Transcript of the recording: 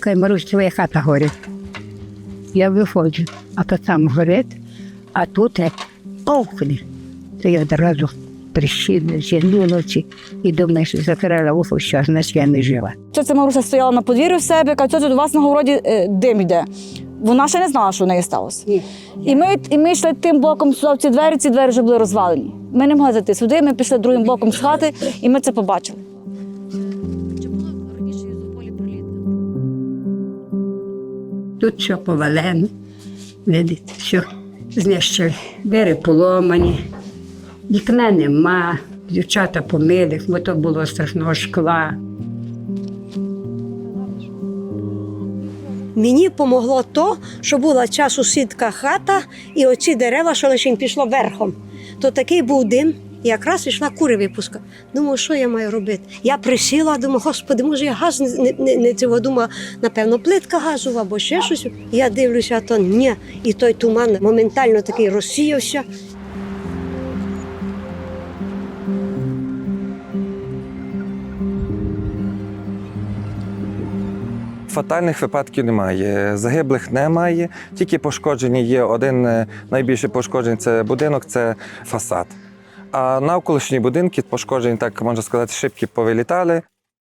Кай, Марусь, твоя хата горить. Я виходжу, а то там горить, а тут як повкне. То я одразу прищільно зігнулося і думаю, що закрила вухо, що значить я не жива. Ця Маруся стояла на подвір'ї в себе, каже, «Тьотю, до вас на городі е, дим йде. Вона ще не знала, що в неї сталося. І ми, і ми йшли тим боком сюди в ці двері, ці двері вже були розвалені. Ми не могли зайти сюди, ми пішли другим боком з хати, і ми це побачили. Тут все повалено, видите, все знищили. Двері поломані, вікна нема, дівчата помили, бо то було страшного шкла. Мені помогло то, що була ця сусідка хата, і оці дерева, що лише пішло верхом. То такий був дим, і якраз йшла кури випуска. Думаю, що я маю робити? Я присіла, думаю, господи, може я газ не, не, не, цього думала, напевно, плитка газова або ще щось. Я дивлюся, а то ні. І той туман моментально такий розсіявся. Фатальних випадків немає, загиблих немає, тільки пошкоджені є один е, найбільше пошкоджень це будинок, це фасад. А навколишні будинки пошкоджені, так можна сказати, шибки повилітали.